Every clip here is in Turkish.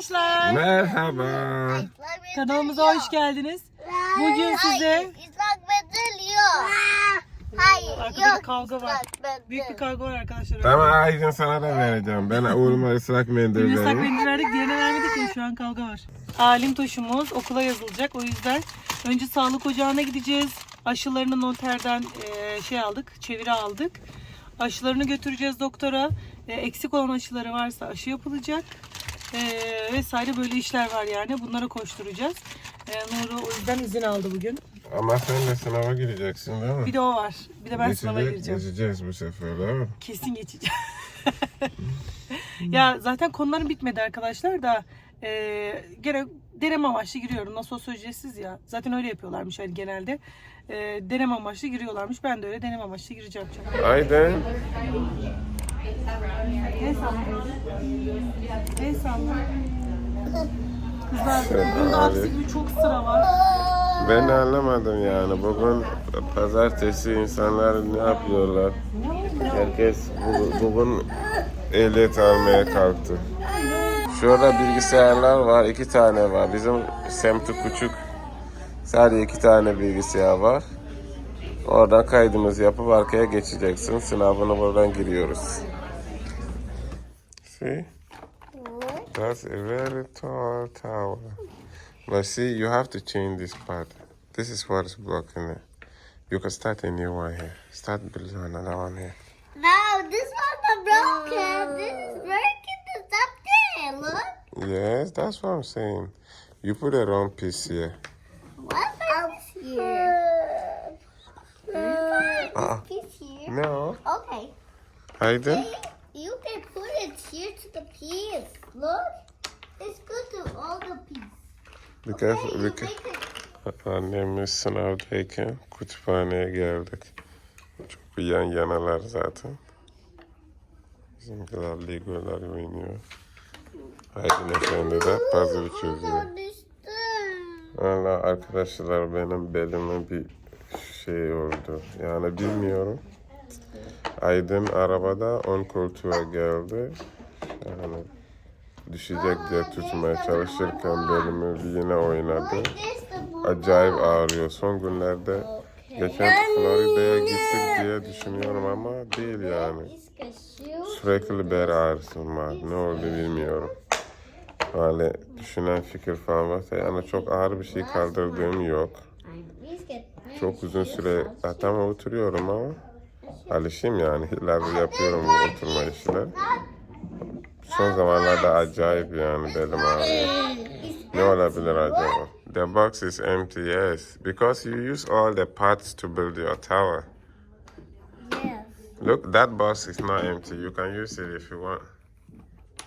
arkadaşlar. Merhaba. Kanalımıza hoş geldiniz. Bugün size Islak mendil yok. Hayır arkada yok. bir kavga var. Büyük bir kavga var arkadaşlar. Tamam Aydın sana da vereceğim. Ben oğluma ıslak mendil Birine ıslak mendil verdik, diğerine vermedik ya şu an kavga var. Alim Toş'umuz okula yazılacak. O yüzden önce sağlık ocağına gideceğiz. Aşılarını noterden e, şey aldık, çeviri aldık. Aşılarını götüreceğiz doktora. E, eksik olan aşıları varsa aşı yapılacak. E, vesaire böyle işler var yani. Bunlara koşturacağız. E, Nuru o yüzden izin aldı bugün. Ama sen de sınava gireceksin değil mi? Bir de o var. Bir de ben sınava Geçecek- gireceğim. Geçeceğiz bu sefer değil mi? Kesin geçeceğim. ya zaten konularım bitmedi arkadaşlar da e, gene deneme amaçlı giriyorum. Nasıl olsa ücretsiz ya. Zaten öyle yapıyorlarmış hani genelde. E, deneme amaçlı giriyorlarmış. Ben de öyle deneme amaçlı gireceğim. Çok. El salla. El salla. Kızlar bunda aksi gibi çok sıra var. Ben de anlamadım yani. Bugün pazartesi insanlar ne yapıyorlar? Herkes bu- bugün ehliyet almaya kalktı. Şurada bilgisayarlar var. iki tane var. Bizim semti küçük. Sadece iki tane bilgisayar var. Oradan kaydımızı yapıp arkaya geçeceksin. Sınavını buradan giriyoruz. See? That's a very tall tower. But see, you have to change this part. This is what is blocking it. You can start a new one here. Start building another one here. No, this one's broken. This is broken. It's up there. Look. Yes, that's what I'm saying. You put a wrong piece here. What else here? Uh-uh. Piece here. No. Okay. Haydi. You can put it here to the piece. Look. It's good to all the Be you careful. make it. Annemiz sınavdayken kütüphaneye geldik. Çok yan yanalar zaten. Bizimkiler Legolar oynuyor. Aydın Efendi de puzzle çözüyor. Valla arkadaşlar benim belime bir şey oldu. Yani bilmiyorum. Aydın arabada ön koltuğa geldi. Yani düşecek diye tutmaya çalışırken bir yine oynadı. Acayip ağrıyor. Son günlerde geçen Florida'ya gittik diye düşünüyorum ama değil yani. Sürekli bel ağrısım var. Ne oldu bilmiyorum. Hani düşünen fikir falan varsa yani çok ağır bir şey kaldırdığım yok. Çok uzun süre hatta oturuyorum ama alışayım yani. Yıllardır yapıyorum bu oturma işler. Son zamanlarda acayip yani belim ağrıyor. Ne olabilir acaba? The box is empty, yes. Because you use all the parts to build your tower. Yes. Look, that box is not empty. You can use it if you want.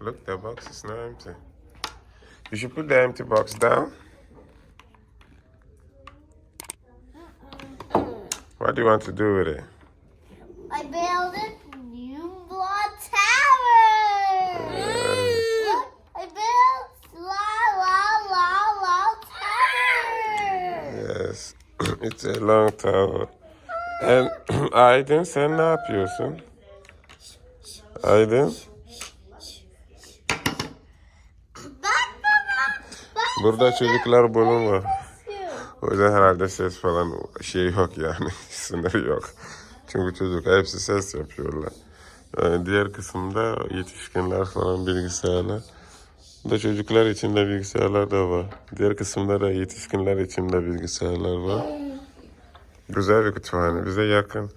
Look, the box is not empty. You should put the empty box down. What do you want to do with it? I built a new block tower. Look, I built la la la la tower. Yes, it's a long tower. And Aydın sen ne yapıyorsun? Aydın, burada çocuklar you. O yüzden herhalde ses falan şey yok yani. Sınır yok. Çünkü çocuk hepsi ses yapıyorlar. Yani diğer kısımda yetişkinler falan bilgisayarlar. Burada çocuklar için de bilgisayarlar da var. Diğer kısımda da yetişkinler için de bilgisayarlar var. Güzel bir kütüphane. Bize yakın.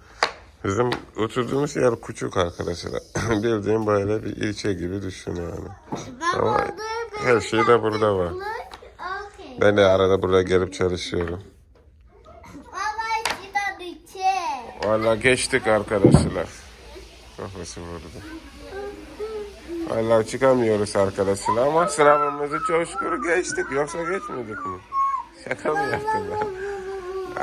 Bizim oturduğumuz yer küçük arkadaşlar. Bildiğin böyle bir ilçe gibi düşün yani. Ama her şey de burada var. Ben de arada burada gelip çalışıyorum. Baba, sit on the chair. Valla geçtik arkadaşlar. Kafası vurdu. Valla çıkamıyoruz arkadaşlar ama sınavımızı çok şükür geçtik. Yoksa geçmedik mi? Şaka mı yaptın lan?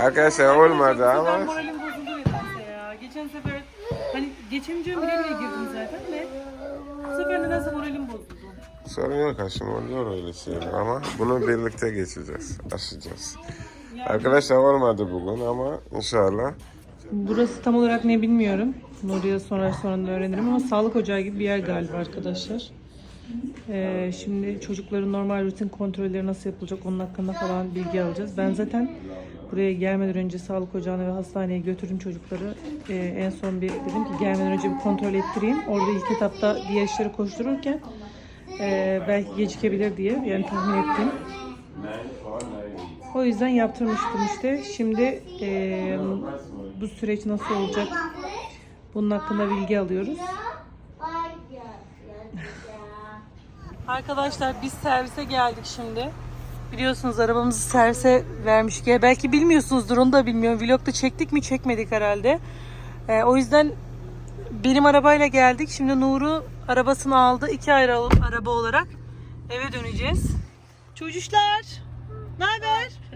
Arkadaşlar olmadı ama moralim bozuldu nedense ya. Geçen sefer hani geçemeyeceğim bile bile girdim zaten de. Bu sefer nedense moralim bozuldu. sorun yok aşkım oluyor öyle şeyler ama bunu birlikte geçeceğiz, aşacağız. Arkadaşlar olmadı bugün ama inşallah Burası tam olarak ne bilmiyorum. Nuriye sonra sonradan öğrenirim ama sağlık ocağı gibi bir yer galiba arkadaşlar. Ee, şimdi çocukların normal rutin kontrolleri nasıl yapılacak onun hakkında falan bilgi alacağız. Ben zaten buraya gelmeden önce sağlık ocağına ve hastaneye götürdüm çocukları. Ee, en son bir dedim ki gelmeden önce bir kontrol ettireyim. Orada ilk etapta diğer işleri koştururken e, belki gecikebilir diye yani tahmin ettim. O yüzden yaptırmıştım işte. Şimdi e, bu süreç nasıl olacak? Bunun hakkında bilgi alıyoruz. Arkadaşlar biz servise geldik şimdi. Biliyorsunuz arabamızı servise vermiş ya belki bilmiyorsunuzdur onu da bilmiyorum. Vlogda çektik mi çekmedik herhalde. Ee, o yüzden benim arabayla geldik. Şimdi Nur'u arabasını aldı. iki ayrı araba olarak eve döneceğiz. Çocuklar ne haber?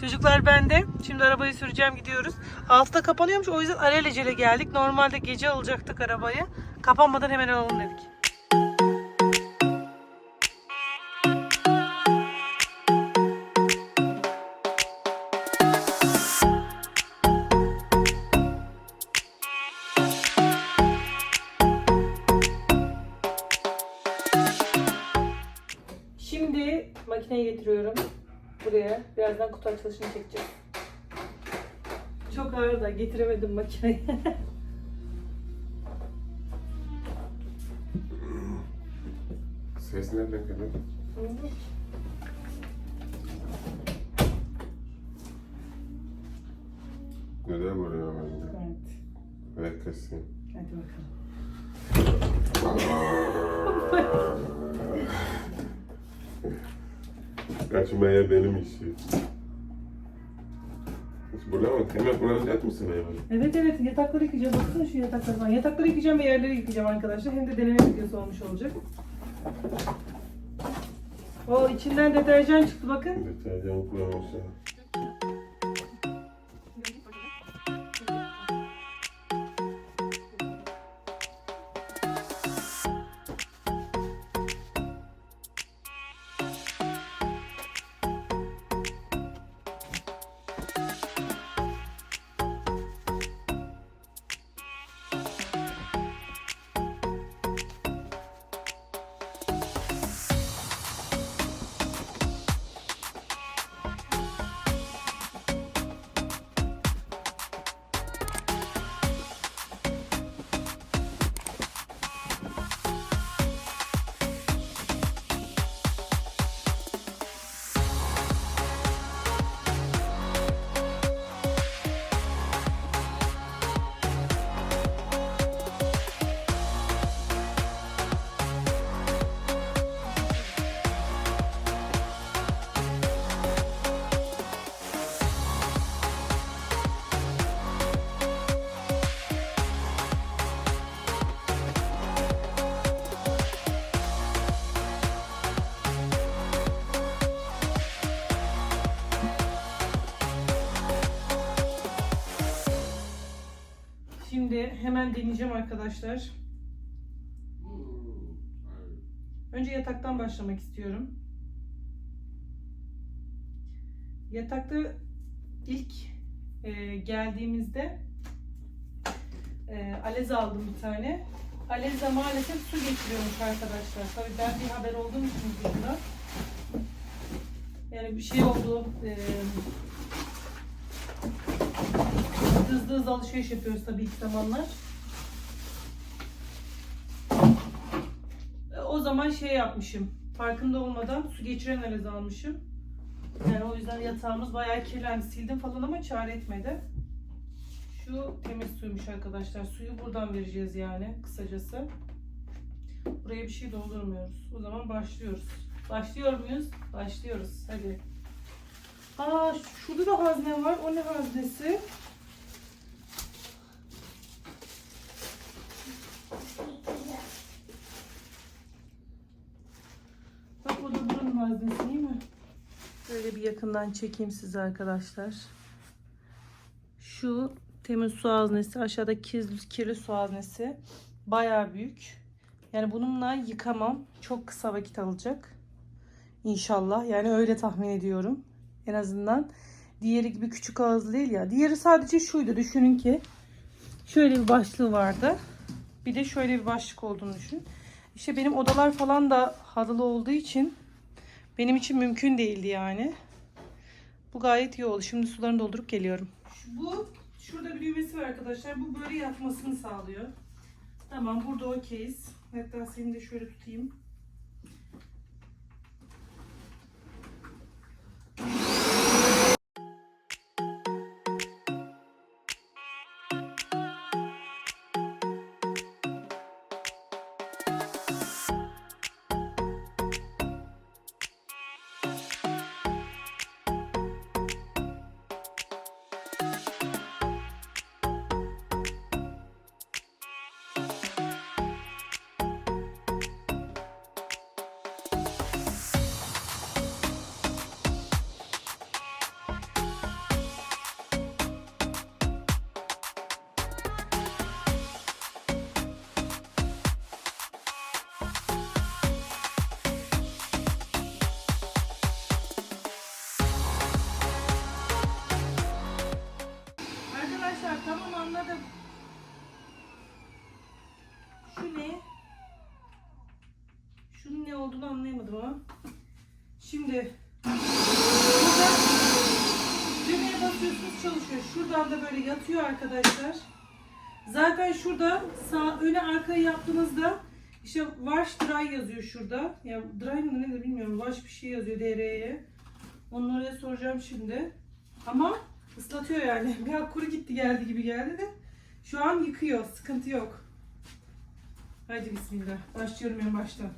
Çocuklar bende. Şimdi arabayı süreceğim gidiyoruz. Altıda kapanıyormuş o yüzden alelacele geldik. Normalde gece alacaktık arabayı. Kapanmadan hemen alalım dedik. Şimdi makineyi getiriyorum buraya. Birazdan kutu açılışını çekeceğim. Çok ağır da getiremedim makineyi. Ses nereden geliyor? Güzel vuruyor bence. evet. Ve kesin. Hadi bakalım. Kaçmaya benim işim. Hiç burada mı? Hemen kullanacak mısın hemen? Evet evet yatakları yıkayacağım. Baksana şu yatakları falan. Yatakları yıkayacağım ve yerleri yıkayacağım arkadaşlar. Hem de deneme videosu olmuş olacak. O içinden deterjan çıktı bakın. Deterjan kullanmışlar. Hemen deneyeceğim arkadaşlar. Önce yataktan başlamak istiyorum. Yatakta ilk e, geldiğimizde e, Alez aldım bir tane. Aleza maalesef su getiriyormuş arkadaşlar. Tabii ben bir haber olduğum için burada. Yani bir şey oldu. E, hızlı hızlı alışveriş yapıyoruz tabii ilk zamanlar. E, O zaman şey yapmışım. Farkında olmadan su geçiren alez almışım. Yani o yüzden yatağımız bayağı kirlendi. Sildim falan ama çare etmedi. Şu temiz suymuş arkadaşlar. Suyu buradan vereceğiz yani kısacası. Buraya bir şey doldurmuyoruz. O zaman başlıyoruz. Başlıyor muyuz? Başlıyoruz. Hadi. Aa şurada da hazne var. O ne haznesi? Bak o da buranın haznesi değil mi? Böyle bir yakından çekeyim size arkadaşlar. Şu temiz su haznesi, aşağıda kirli, kirli su haznesi. Bayağı büyük. Yani bununla yıkamam. Çok kısa vakit alacak. İnşallah. Yani öyle tahmin ediyorum. En azından diğeri gibi küçük ağızlı değil ya. Diğeri sadece şuydu. Düşünün ki şöyle bir başlığı vardı. Bir de şöyle bir başlık olduğunu düşün. İşte benim odalar falan da halılı olduğu için benim için mümkün değildi yani. Bu gayet iyi oldu. Şimdi sularını doldurup geliyorum. Bu şurada bir düğmesi var arkadaşlar. Bu böyle yatmasını sağlıyor. Tamam burada okeyiz. Hatta seni de şöyle tutayım. Olduğunu anlayamadım ama. Şimdi burada düğmeye basıyorsunuz çalışıyor. Şuradan da böyle yatıyor arkadaşlar. Zaten şurada sağ öne arkaya yaptığınızda işte wash dry yazıyor şurada. Ya dry mı nedir bilmiyorum. Wash bir şey yazıyor DR'ye. Onu oraya soracağım şimdi. Ama ıslatıyor yani. Bir kuru gitti geldi gibi geldi de. Şu an yıkıyor. Sıkıntı yok. Haydi bismillah. Başlıyorum en baştan.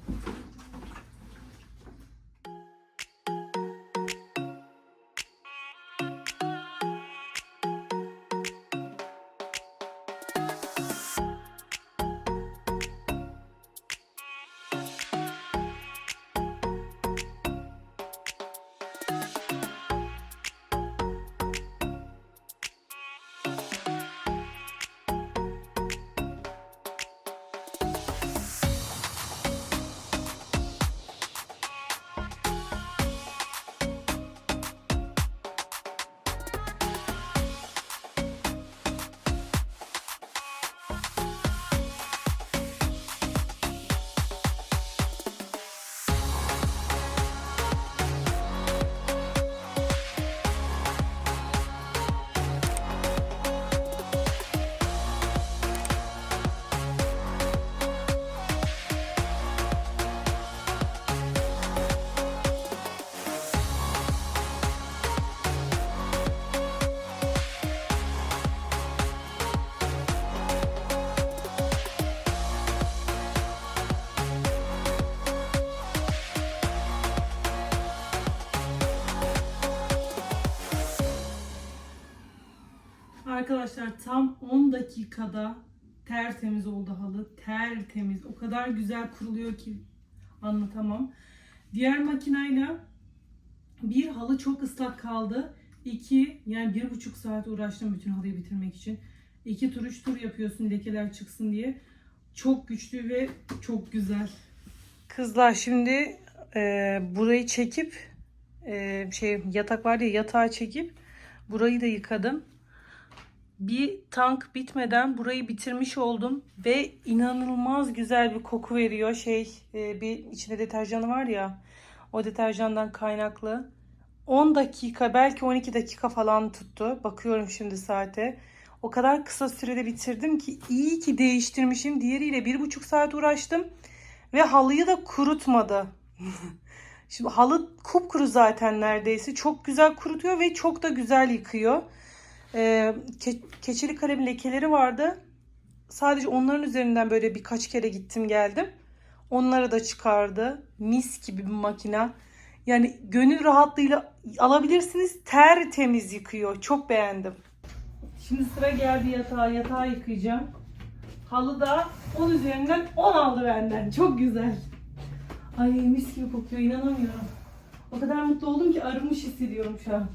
Arkadaşlar tam 10 dakikada tertemiz oldu halı. Tertemiz. O kadar güzel kuruluyor ki anlatamam. Diğer makinayla bir halı çok ıslak kaldı. İki yani bir buçuk saat uğraştım bütün halıyı bitirmek için. İki tur üç tur yapıyorsun lekeler çıksın diye. Çok güçlü ve çok güzel. Kızlar şimdi e, burayı çekip e, şey yatak var ya yatağı çekip burayı da yıkadım. Bir tank bitmeden burayı bitirmiş oldum ve inanılmaz güzel bir koku veriyor. Şey e, bir içinde deterjanı var ya o deterjandan kaynaklı. 10 dakika belki 12 dakika falan tuttu. Bakıyorum şimdi saate. O kadar kısa sürede bitirdim ki iyi ki değiştirmişim. Diğeriyle bir buçuk saat uğraştım ve halıyı da kurutmadı. Şimdi halı kupkuru zaten neredeyse. Çok güzel kurutuyor ve çok da güzel yıkıyor. Ee, ke- keçeli kalem lekeleri vardı. Sadece onların üzerinden böyle birkaç kere gittim geldim. Onları da çıkardı. Mis gibi bir makina. Yani gönül rahatlığıyla alabilirsiniz. Tertemiz yıkıyor. Çok beğendim. Şimdi sıra geldi yatağa. Yatağı yıkayacağım. Halı da 10 üzerinden 10 aldı benden. Çok güzel. Ay mis gibi kokuyor. inanamıyorum. O kadar mutlu oldum ki arınmış hissediyorum şu an.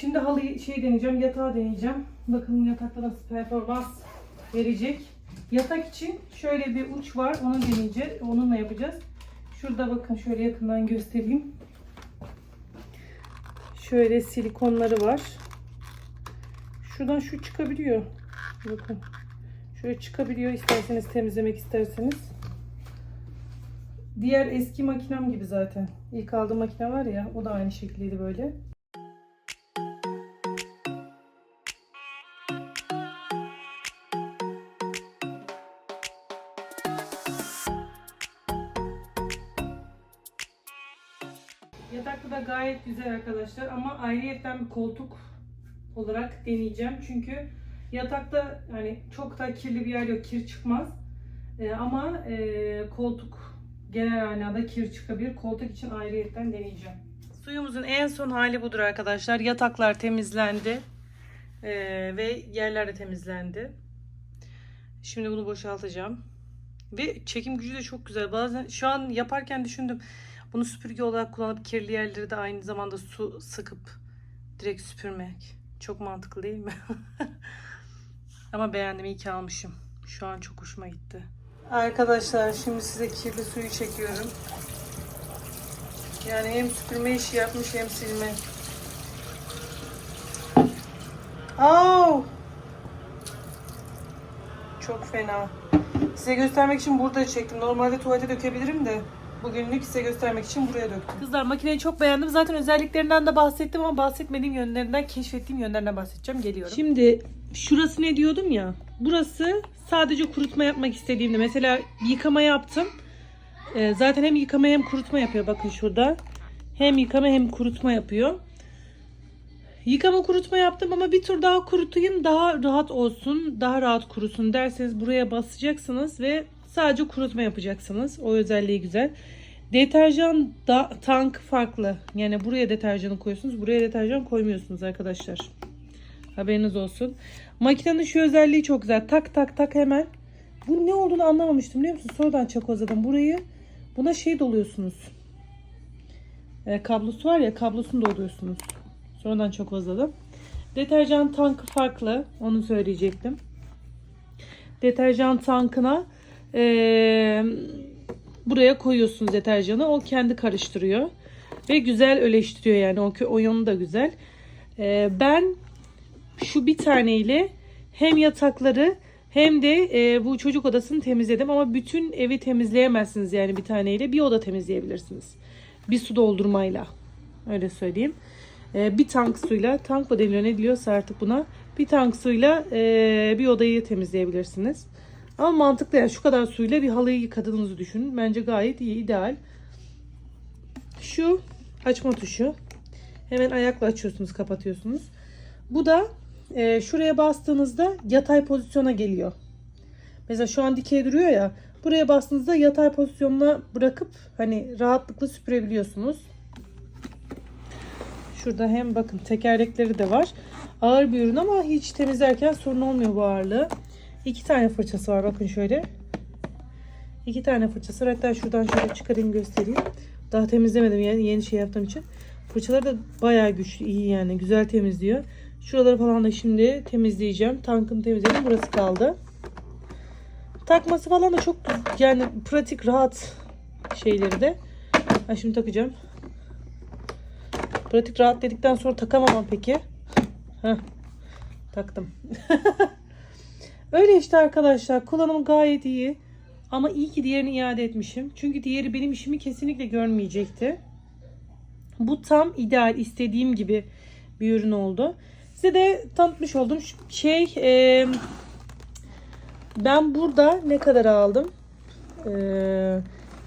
Şimdi halıyı şey deneyeceğim, yatağı deneyeceğim. Bakalım yatakta nasıl performans verecek. Yatak için şöyle bir uç var, onu deneyeceğiz. Onunla yapacağız. Şurada bakın şöyle yakından göstereyim. Şöyle silikonları var. Şuradan şu çıkabiliyor. Bakın. Şöyle çıkabiliyor isterseniz temizlemek isterseniz. Diğer eski makinem gibi zaten. İlk aldığım makine var ya o da aynı şekildeydi böyle. Gayet güzel arkadaşlar ama ayrıyetten bir koltuk olarak deneyeceğim. Çünkü yatakta hani çok da kirli bir yer yok, kir çıkmaz. Ee, ama e, koltuk genel manada kir çıkabilir. Koltuk için ayrıyetten deneyeceğim. Suyumuzun en son hali budur arkadaşlar. Yataklar temizlendi. Ee, ve yerler de temizlendi. Şimdi bunu boşaltacağım. Ve çekim gücü de çok güzel. Bazen şu an yaparken düşündüm. Bunu süpürge olarak kullanıp kirli yerleri de aynı zamanda su sıkıp direkt süpürmek. Çok mantıklı değil mi? Ama beğendim iyi ki almışım. Şu an çok hoşuma gitti. Arkadaşlar şimdi size kirli suyu çekiyorum. Yani hem süpürme işi yapmış hem silme. Au! Çok fena. Size göstermek için burada çektim. Normalde tuvalete dökebilirim de bugünlük size göstermek için buraya döktüm. Kızlar makineyi çok beğendim. Zaten özelliklerinden de bahsettim ama bahsetmediğim yönlerinden, keşfettiğim yönlerinden bahsedeceğim. Geliyorum. Şimdi şurası ne diyordum ya? Burası sadece kurutma yapmak istediğimde. Mesela yıkama yaptım. Ee, zaten hem yıkama hem kurutma yapıyor. Bakın şurada. Hem yıkama hem kurutma yapıyor. Yıkama kurutma yaptım ama bir tur daha kurutayım daha rahat olsun, daha rahat kurusun derseniz buraya basacaksınız ve sadece kurutma yapacaksınız. O özelliği güzel. Deterjan da, tank farklı. Yani buraya deterjanı koyuyorsunuz, buraya deterjan koymuyorsunuz arkadaşlar. Haberiniz olsun. Makinenin şu özelliği çok güzel. Tak tak tak hemen. Bu ne olduğunu anlamamıştım biliyor musun? Sonradan çakozladım. Burayı buna şey doluyorsunuz. E, kablosu var ya kablosunu doluyorsunuz. Sonradan çok özledim. Deterjan tankı farklı. Onu söyleyecektim. Deterjan tankına eee, buraya koyuyorsunuz deterjanı. O kendi karıştırıyor. Ve güzel öleştiriyor yani. O, o yanı da güzel. Eee, ben şu bir taneyle hem yatakları hem de e, bu çocuk odasını temizledim. Ama bütün evi temizleyemezsiniz yani bir taneyle. Bir oda temizleyebilirsiniz. Bir su doldurmayla. Öyle söyleyeyim. Ee, bir tank suyla, tank mı deniliyor ne diyorsa artık buna. Bir tank suyla e, bir odayı temizleyebilirsiniz. Ama mantıklı yani şu kadar suyla bir halıyı yıkadığınızı düşünün. Bence gayet iyi, ideal. Şu açma tuşu. Hemen ayakla açıyorsunuz, kapatıyorsunuz. Bu da e, şuraya bastığınızda yatay pozisyona geliyor. Mesela şu an dikey duruyor ya. Buraya bastığınızda yatay pozisyonuna bırakıp hani rahatlıkla süpürebiliyorsunuz. Şurada hem bakın tekerlekleri de var. Ağır bir ürün ama hiç temizlerken sorun olmuyor bu ağırlığı. İki tane fırçası var bakın şöyle. İki tane fırçası var. Hatta şuradan şöyle çıkarayım göstereyim. Daha temizlemedim yani yeni şey yaptığım için. Fırçaları da bayağı güçlü iyi yani güzel temizliyor. Şuraları falan da şimdi temizleyeceğim. Tankını temizledim. Burası kaldı. Takması falan da çok yani pratik rahat şeyleri de. Ben şimdi takacağım. Pratik rahat dedikten sonra takamam ama peki. Heh, taktım. Öyle işte arkadaşlar. Kullanımı gayet iyi. Ama iyi ki diğerini iade etmişim. Çünkü diğeri benim işimi kesinlikle görmeyecekti. Bu tam ideal istediğim gibi bir ürün oldu. Size de tanıtmış oldum. Şey e, ben burada ne kadar aldım? E,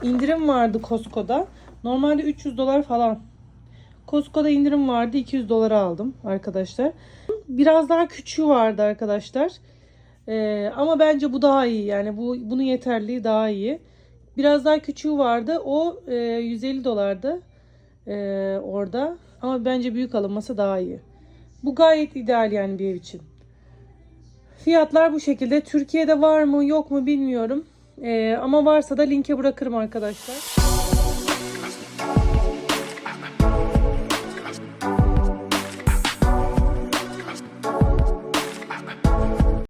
indirim vardı Costco'da. Normalde 300 dolar falan. Costco'da indirim vardı. 200 dolara aldım arkadaşlar. Biraz daha küçüğü vardı arkadaşlar. Ee, ama bence bu daha iyi. Yani bu bunun yeterliği daha iyi. Biraz daha küçüğü vardı. O e, 150 dolardı e, orada. Ama bence büyük alınması daha iyi. Bu gayet ideal yani bir ev için. Fiyatlar bu şekilde. Türkiye'de var mı yok mu bilmiyorum. Ee, ama varsa da linke bırakırım arkadaşlar.